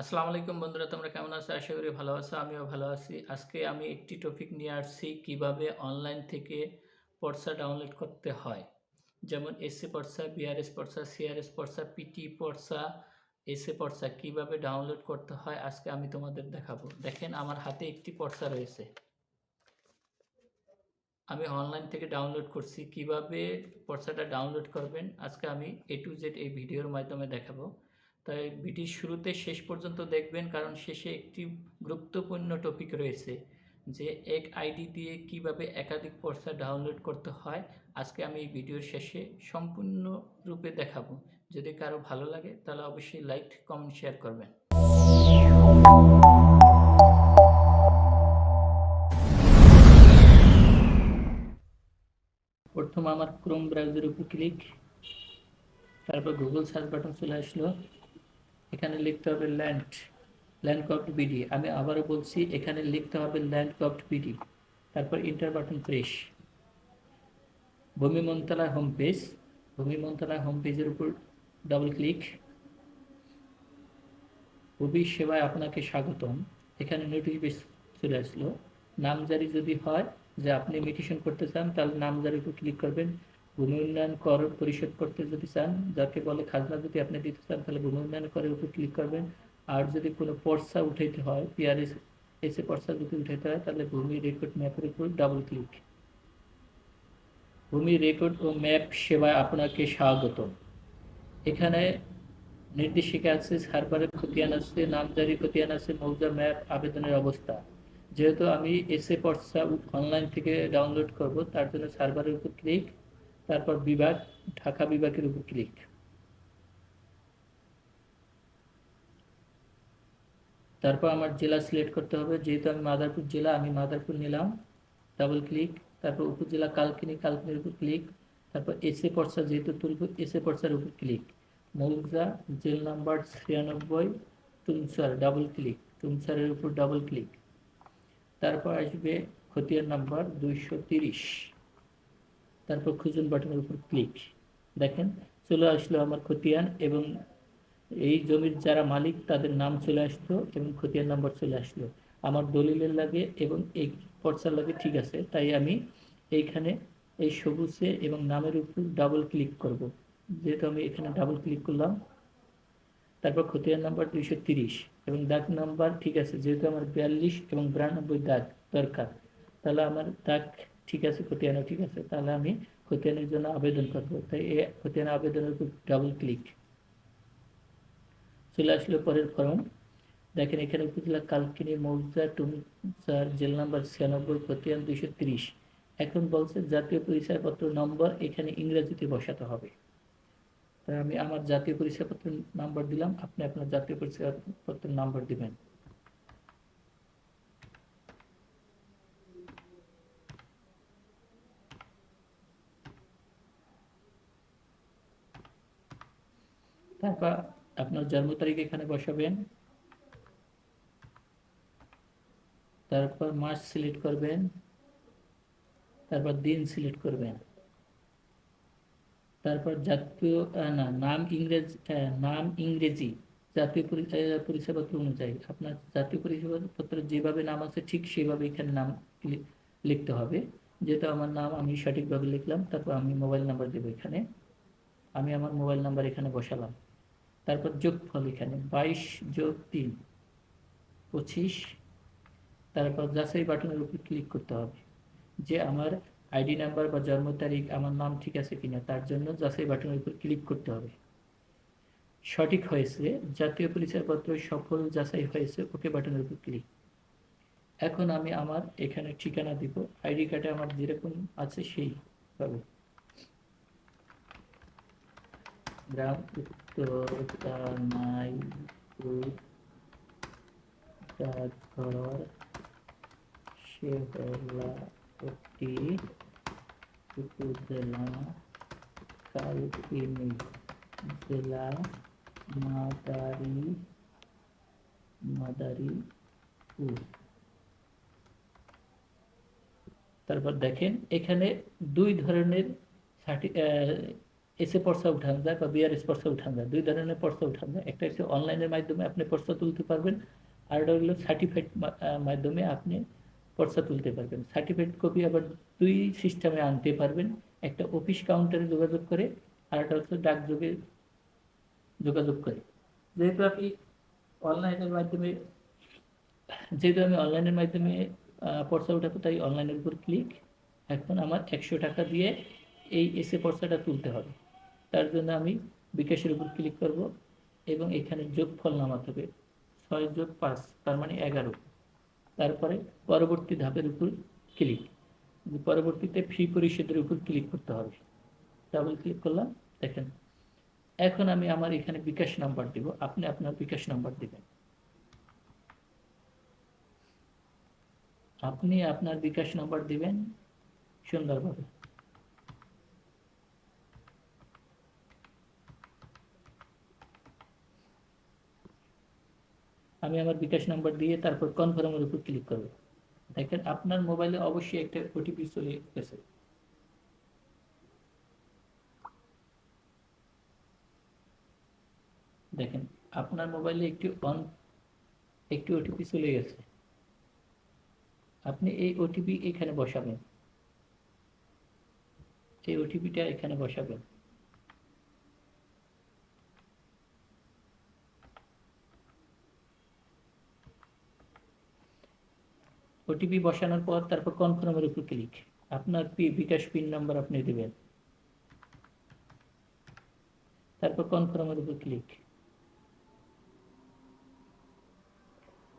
আসসালামু আলাইকুম বন্ধুরা, তোমরা কেমন আছো? আশা করি ভালো আছো, আমিও ভালো আছি। আজকে আমি একটি টপিক নিয়ে আসছি, কীভাবে অনলাইন থেকে পর্সা ডাউনলোড করতে হয়। যেমন SA porcha BRS porcha CRS porcha PT porcha SA porcha কীভাবে ডাউনলোড করতে হয়, আজকে আমি তোমাদের দেখাবো। দেখেন, আমার হাতে একটি পর্সা রয়েছে। আমি অনলাইন থেকে ডাউনলোড করছি, কীভাবে পর্সাটা ডাউনলোড করবেন, আজকে আমি এ টু জেড এই ভিডিওর মাধ্যমে দেখাবো। তাই ভিডিওর শুরুতে শেষ পর্যন্ত দেখবেন, কারণ শেষে একটি গুরুত্বপূর্ণ টপিক রয়েছে যে এক আইডি দিয়ে কীভাবে একাধিক পর্সা ডাউনলোড করতে হয়। আজকে আমি এই ভিডিওর শেষে সম্পূর্ণ রূপে দেখাবো। যদি কারও ভালো লাগে, তাহলে অবশ্যই লাইক কমেন্ট শেয়ার করবেন। প্রথম আমার ক্রোম ব্রাউজার উপর ক্লিক তারপর গুগল সার্চ বাটন চলে আসলো। এখানে লিখতে হবে ল্যান্ড ল্যান্ড কপ্ট বিডি আমি আবারও বলছি, এখানে লিখতে হবে ল্যান্ড কপ্ট বিডি তারপর ইন্টার বাটন প্রেস ভূমি মন্ত্রণালয় হোম পেজ ভূমি মন্ত্রণালয় হোম পেজের উপর ডাবল ক্লিক ভূমি সেবায় আপনাকে স্বাগতম। এখানে নোটিফিকেশন চলে আসলো। নামজারি যদি হয়, যে আপনি মিটিশন করতে চান, তাহলে নামজারির উপর ক্লিক করবেন। ভূমি উন্নয়ন কর, পরিশোধ করতে যদি চান, যাকে বলে খাজনা যদি আপনি দিতে চান, তাহলে ভূমি উন্নয়ন করের উপর ক্লিক করবেন। আর যদি কোনো পর্সা উঠাইতে হয় পিআরএস এসে পর্সা যদি উঠাইতে হয়, তাহলে ভূমি রেকর্ড ম্যাপের উপর ডাবল ক্লিক ভূমি রেকর্ড ও ম্যাপ সেবায় আপনাকে স্বাগত এখানে নির্দেশিকা আছে, সার্ভারের খতিয়ান আছে নামজারি খতিয়ান আছে, মৌজা ম্যাপ আবেদনের অবস্থা। যেহেতু আমি এসে পর্সা অনলাইন থেকে ডাউনলোড করব, তার জন্য সার্ভারের উপর ক্লিক তারপর বিভাগ ঢাকা বিভাগের উপর ক্লিক তারপর আমার জেলা সিলেক্ট করতে হবে। যেহেতু আমি মাদারপুর জেলা, আমি মাদারপুর নিলাম। ডাবল ক্লিক তারপর উপজেলা কালকিনি, কালকিনির উপর ক্লিক তারপর এসে পর্সা, যেহেতু তুলব এসে পর্সার উপর ক্লিক মৌজা জেল নাম্বার ছিয়ানব্বই, তুমসার ডাবল ক্লিক তুমসারের উপর ডাবল ক্লিক তারপর আসবে খতিয়ার নাম্বার দুইশো তিরিশ। তারপর খুঁজুন বাটনের উপর ক্লিক। দেখেন, চলে আসলো আমার খতিয়ান এবং এই জমির যারা মালিক, তাদের নাম চলে আসলো এবং খতিয়ান নাম্বার চলে আসলো। আমার দলিলের লাগে এবং এই পর্চার লাগে ঠিক আছে, তাই আমি এইখানে এই সবুজে এবং নামের উপর ডাবল ক্লিক করব। যেহেতু আমি এখানে ডাবল ক্লিক করলাম, তারপর খতিয়ান নাম্বার দুইশো তিরিশ এবং দাগ নাম্বার ঠিক আছে, যেহেতু আমার বিয়াল্লিশ এবং বিরানব্বই দাগ দরকার, তাহলে আমার দাগ ঠিক আছে খতিয়ানও ঠিক আছে, তাহলে আমি খতিয়ানের জন্য আবেদন করব। তাই এই খতিয়ান আবেদনের উপর ডাবল ক্লিক চলে আসলো পরের ফর্ম দেখেন, এখানে উপজেলা কালকিনি, মৌজা টুমসার জেল নাম্বার ছিয়ানব্বই, খতিয়ান দুইশো তিরিশ। এখন বলছে জাতীয় পরিচয়পত্র নম্বর এখানে ইংরেজিতে বসাতে হবে। আমি আমার জাতীয় পরিচয়পত্র নাম্বার দিলাম, আপনি আপনার জাতীয় পরিচয়পত্রের নাম্বার দিবেন। তারপর আপনার জন্ম তারিখ এখানে বসাবেন। তারপর মাস সিলেক্ট করবেন। তারপর দিন সিলেক্ট করবেন। তারপর জাতীয় না, নাম ইংরেজ নাম ইংরেজি জাতীয় পরিচয়পত্র অনুযায়ী আপনার জাতীয় পরিচয়পত্রের যেভাবে নাম আছে ঠিক সেভাবে এখানে নাম লিখতে হবে। যেহেতু আমার নাম আমি সঠিকভাবে লিখলাম, তারপর আমি মোবাইল নাম্বার দেবো এখানে। আমি আমার মোবাইল নাম্বার এখানে বসালাম। তারপর যোগফল এখানে বাইশ যোগ তিন, পঁচিশ। তারপর যাচাই বাটনের উপর ক্লিক করতে হবে যে আমার আইডি নাম্বার বা জন্ম তারিখ আমার নাম ঠিক আছে কিনা, তার জন্য যাচাই বাটনের উপর ক্লিক করতে হবে। সঠিক হয়েছে, জাতীয় পরিচয়পত্র সফল যাচাই হয়েছে, ওকে বাটনের উপর ক্লিক এখন আমি আমার এখানে ঠিকানা দিব আইডি কার্ডে আমার যেরকম আছে সেইভাবে গ্রাম উত্তরনাইপুর ডাকঘর শেহলাপট্টি উপজেলা কালকিনি জেলা মাদারি মাদারীপুর তারপর দেখেন এখানে দুই ধরনের সার্টি এসে পর্সা উঠানো যায় বা বিআরএস পর্সা উঠানো যায় দুই ধরনের পর্সা উঠানো যায় একটা হচ্ছে অনলাইনের মাধ্যমে আপনি পর্সা তুলতে পারবেন, আর একটা হলো সার্টিফাইড মাধ্যমে আপনি পর্সা তুলতে পারবেন। সার্টিফাইড কপি আবার দুই সিস্টেমে আনতে পারবেন। একটা অফিস কাউন্টারে যোগাযোগ করে, আর একটা হচ্ছে ডাকযোগে যোগাযোগ করে। যেহেতু আপনি অনলাইনের মাধ্যমে, যেহেতু আমি অনলাইনের মাধ্যমে পর্সা উঠাবো, তাই অনলাইনের উপর ক্লিক এখন আমার একশো টাকা দিয়ে এই এসে পর্সাটা তুলতে হবে। তার জন্য আমি বিকাশের উপর ক্লিক করব এবং এখানে যোগফল নামাতে হবে ছয় যোগ পাঁচ, তার মানে এগারো। তারপরে পরবর্তী ধাপের উপর ক্লিক পরবর্তীতে ফি পরিশোধের উপর ক্লিক করতে হবে। ডাবল ক্লিক করলাম, দেখেন। এখন আমি আমার এখানে বিকাশ নাম্বার দিব, আপনি আপনার বিকাশ নাম্বার দিবেন। আপনি আপনার বিকাশ নাম্বার দিবেন সুন্দরভাবে। আমি আমার বিকাশ নাম্বার দিয়ে তারপর কনফার্মের উপর ক্লিক করব। দেখেন, আপনার মোবাইলে অবশ্যই একটা ওটিপি চলে গেছে। দেখেন, আপনার মোবাইলে একটি অন একটি ওটিপি চলে গেছে। আপনি এই ওটিপি এখানে বসাবেন। এই ওটিপিটা এখানে বসাবেন। ওটিপি বসানোর পর তারপর কনফার্মের উপর ক্লিক আপনার পি বিকাশ পিন নাম্বার আপনি দেবেন। তারপর কনফার্মের উপর ক্লিক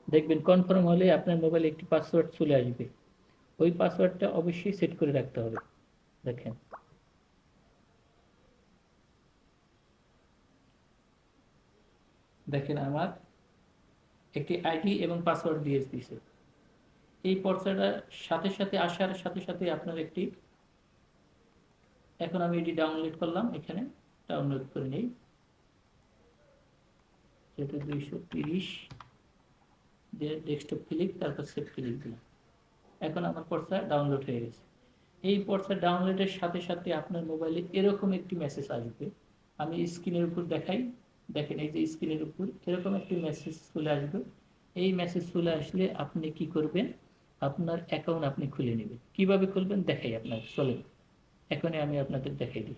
দেখবেন কনফার্ম হলে আপনার মোবাইলে একটি পাসওয়ার্ড চলে আসবে। ওই পাসওয়ার্ডটা অবশ্যই সেট করে রাখতে হবে। দেখেন। দেখেন আমার একটি আইডি এবং পাসওয়ার্ড দিয়ে দিয়েছে। এই পর্চাটা সাথে সাথে আসার সাথে সাথে আপনার একটি, এখন আমি এটি ডাউনলোড করলাম, এখানে ডাউনলোড করে নেই। যেটা দুইশো তিরিশ দিয়ে ডেস্কটপ ক্লিক তারপর সেভ ক্লিক দিলাম। এখন আমার পর্চা ডাউনলোড হয়ে গেছে। এই পর্চা ডাউনলোডের সাথে সাথে আপনার মোবাইলে এরকম একটি মেসেজ আসবে। আমি স্ক্রিনের উপর দেখাই। দেখেন, এই যে স্ক্রিনের উপর এরকম একটি মেসেজ চলে আসবে। এই মেসেজ চলে আসলে আপনি কি করবেন? আপনার অ্যাকাউন্ট আপনি খুলে নেবেন। কীভাবে খুলবেন? দেখাই আপনার চলেন। এখনই আমি আপনাদের দেখাই দিই।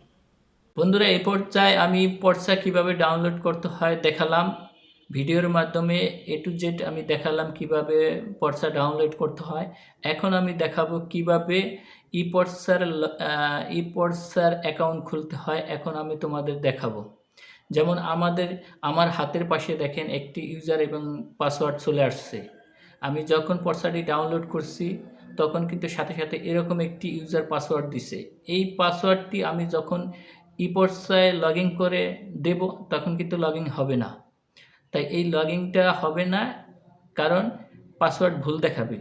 বন্ধুরা, এই পর্যায়ে আমি পর্চা কীভাবে ডাউনলোড করতে হয় দেখালাম। ভিডিওর মাধ্যমে এ টু জেড আমি দেখালাম কীভাবে পর্চা ডাউনলোড করতে হয়। এখন আমি দেখাবো কীভাবে ই পর্সার ই পর্সার অ্যাকাউন্ট খুলতে হয়। এখন আমি তোমাদের দেখাবো। যেমন আমাদের, আমার হাতের পাশে দেখেন একটি ইউজার এবং পাসওয়ার্ড চলে আসছে। আমি যখন পর্সাটি ডাউনলোড করছি, তখন কিন্তু সাথে সাথে এরকম একটি ইউজার পাসওয়ার্ড দিছে। এই পাসওয়ার্ডটি আমি যখন ই পর্সায় লগ ইন করে দেব, তখন কিন্তু লগ ইন হবে না। তাই এই লগ ইনটা হবে না, কারণ পাসওয়ার্ড ভুল দেখাবে।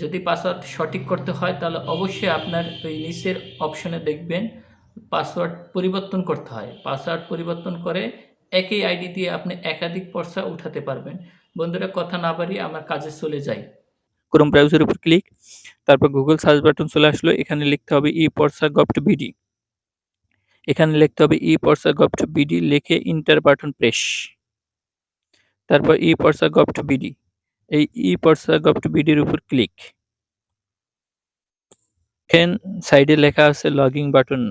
যদি পাসওয়ার্ড সঠিক করতে হয়, তাহলে অবশ্যই আপনার ওই নিচের অপশনে দেখবেন পাসওয়ার্ড পরিবর্তন করতে হয়। পাসওয়ার্ড পরিবর্তন করে একই আইডি দিয়ে আপনি একাধিক পর্সা উঠাতে পারবেন। বন্ধুরা, কথা না বাড়িয়ে আমার কাজে চলে যাই। ক্রোম ব্রাউজার উপর ক্লিক তারপর গুগল সার্চ বাটন চলে আসলো। এখানে লিখতে হবে ই পর্সা গভ টু বিডি এখানে লিখতে হবে ই পর্সা গভ টু বিডি লিখে ইন্টার বাটন প্রেস তারপর ই পর্সা গভ টু বিডি এই ই পর্সা গভ টু বিডির উপর ক্লিক এখানে সাইডে লেখা আছে লগইন বাটন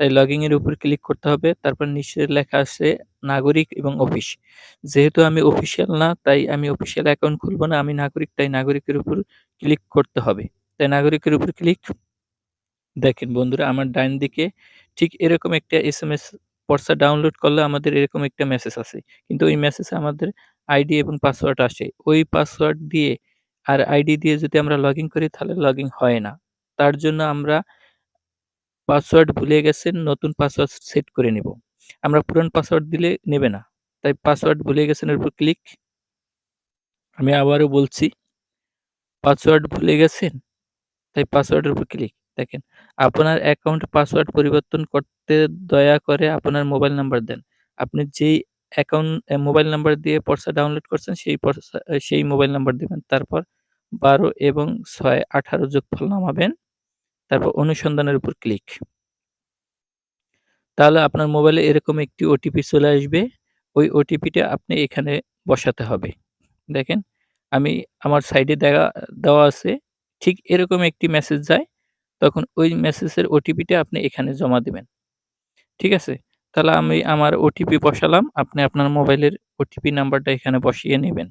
তাই লগইন এর উপর ক্লিক করতে হবে। তারপর নিচে লেখা আছে নাগরিক এবং অফিস যেহেতু আমি অফিসিয়াল না, তাই আমি অফিসিয়াল অ্যাকাউন্ট খুলবো না। আমি নাগরিক, তাই নাগরিকের উপর ক্লিক করতে হবে। তাই নাগরিকের উপর ক্লিক দেখেন বন্ধুরা, আমার ডাইন দিকে ঠিক এরকম একটা S M S porcha download করলে আমাদের এরকম একটা মেসেজ আসে। কিন্তু ওই মেসেজে আমাদের আইডি এবং পাসওয়ার্ড আসে। ওই পাসওয়ার্ড দিয়ে আর আইডি দিয়ে যদি আমরা লগ করি, তাহলে লগ হয় না। তার জন্য আমরা পাসওয়ার্ড ভুলে গেছেন, নতুন পাসওয়ার্ড সেট করে নেব। আমরা পুরান পাসওয়ার্ড দিলে নেবে না। তাই পাসওয়ার্ড ভুলে গেছেন এর উপর ক্লিক। আমি আবারও বলছি, পাসওয়ার্ড ভুলে গেছেন? তাই পাসওয়ার্ডের উপর ক্লিক। দেখেন, আপনার অ্যাকাউন্ট পাসওয়ার্ড পরিবর্তন করতে দয়া করে আপনার মোবাইল নাম্বার দেন। আপনি যেই অ্যাকাউন্ট মোবাইল নাম্বার দিয়ে পর্সা ডাউনলোড করছেন, সেই পর্সা, সেই মোবাইল নাম্বার দেবেন। তারপর বারো এবং ছয় আঠারো যোগফল নামাবেন। তারপর অনুসন্ধানের উপর ক্লিক তাহলে আপনার মোবাইলে এরকম একটি ওটিপি চলে আসবে। ওই ওটিপিটা আপনি এখানে বসাতে হবে। দেখেন, আমি আমার সাইডে দেওয়া দেওয়া আছে। ঠিক এরকম একটি মেসেজ যায়। তখন ওই মেসেজের ওটিপিটা আপনি এখানে জমা দিবেন। ঠিক আছে? তাহলে আমি আমার ওটিপি বসালাম। আপনি আপনার মোবাইলের ওটিপি নাম্বারটা এখানে বসিয়ে নেবেন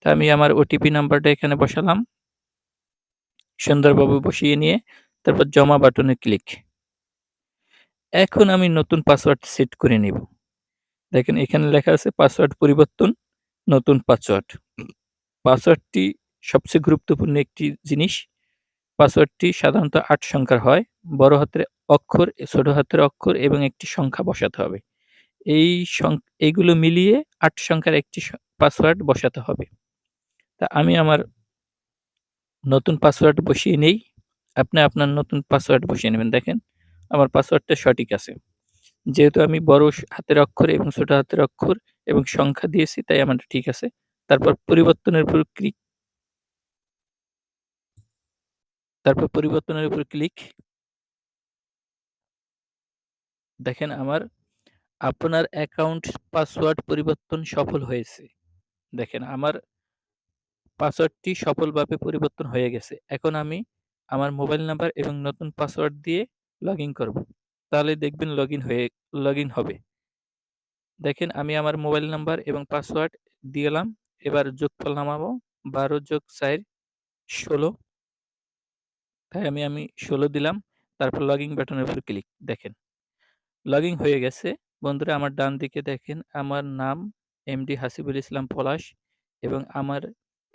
তা আমি আমার ওটিপি নাম্বারটা এখানে বসালাম। সুন্দরভাবে বসিয়ে নিয়ে তারপর জমা বাটনে ক্লিক। এখন আমি নতুন পাসওয়ার্ড সেট করে নিব। দেখেন এখানে লেখা আছে পাসওয়ার্ড পরিবর্তন, নতুন পাসওয়ার্ড। পাসওয়ার্ডটি সবচেয়ে গুরুত্বপূর্ণ একটি জিনিস। পাসওয়ার্ডটি সাধারণত ৮ সংখ্যার হয়। বড় হাতের অক্ষর, ছোট হাতের অক্ষর এবং একটি সংখ্যা বসাতে হবে। এই এইগুলো মিলিয়ে আট সংখ্যার একটি পাসওয়ার্ড বসাতে হবে। তা আমি আমার নতুন পাসওয়ার্ড বসিয়ে নেই। আপনি আপনার নতুন পাসওয়ার্ড বসিয়ে নেবেন। দেখেন, আমার পাসওয়ার্ডটা সঠিক আছে। যেহেতু আমি বড় হাতের অক্ষর এবং ছোট হাতের অক্ষর এবং সংখ্যা দিয়েছি, তাই আমারটা ঠিক আছে। তারপর পরিবর্তনের উপর ক্লিক তারপর পরিবর্তনের উপর ক্লিক দেখেন, আমার আপনার অ্যাকাউন্ট পাসওয়ার্ড পরিবর্তন সফল হয়েছে। দেখেন, আমার পাসওয়ার্ডটি সফলভাবে পরিবর্তন হয়ে গেছে। এখন আমি আমার মোবাইল নাম্বার এবং নতুন পাসওয়ার্ড দিয়ে লগ ইন করব। তাহলে দেখবেন লগইন হয়ে, লগইন হবে। দেখেন আমি আমার মোবাইল নাম্বার এবং পাসওয়ার্ড দিলাম। এবার যোগফল নামাবো। ১২ যোগ ৪ ১৬ তাই আমি আমি ১৬ দিলাম। তারপর লগইন বাটনের উপর ক্লিক। দেখেন, লগইন হয়ে গেছে। বন্ধুরা, আমার ডান দিকে দেখেন, আমার নাম এমডি হাসিবুল ইসলাম পলাশ এবং আমার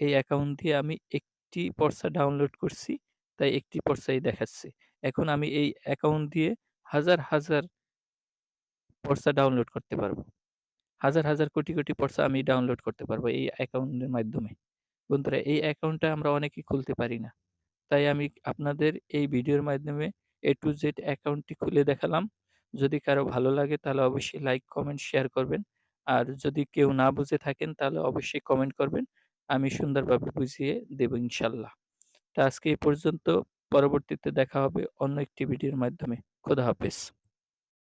এই অ্যাকাউন্ট দিয়ে আমি একটি পর্চা ডাউনলোড করছি। তাই একটি পর্চাই দেখাচ্ছে। এখন আমি এই অ্যাকাউন্ট দিয়ে হাজার, হাজার পর্চা ডাউনলোড করতে পারব। হাজার, হাজার কোটি, কোটি পর্চা আমি ডাউনলোড করতে পারব এই অ্যাকাউন্টের মাধ্যমে। বন্ধুরা এই অ্যাকাউন্টটা আমরা অনেকেই খুলতে পারি না। তাই আমি আপনাদের এই ভিডিওর মাধ্যমে এ টু জেড অ্যাকাউন্টটি খুলে দেখালাম। যদি কারও ভালো লাগে তাহলে অবশ্যই লাইক, কমেন্ট, শেয়ার করবেন। আর যদি কেউ না বুঝে থাকেন তাহলে অবশ্যই কমেন্ট করবেন। আমি সুন্দরভাবে বুঝিয়ে দেব ইনশাল্লাহ। তা আজকে এই পর্যন্ত। পরবর্তীতে দেখা হবে অন্য একটি ভিডিওর মাধ্যমে। খোদা হাফেজ।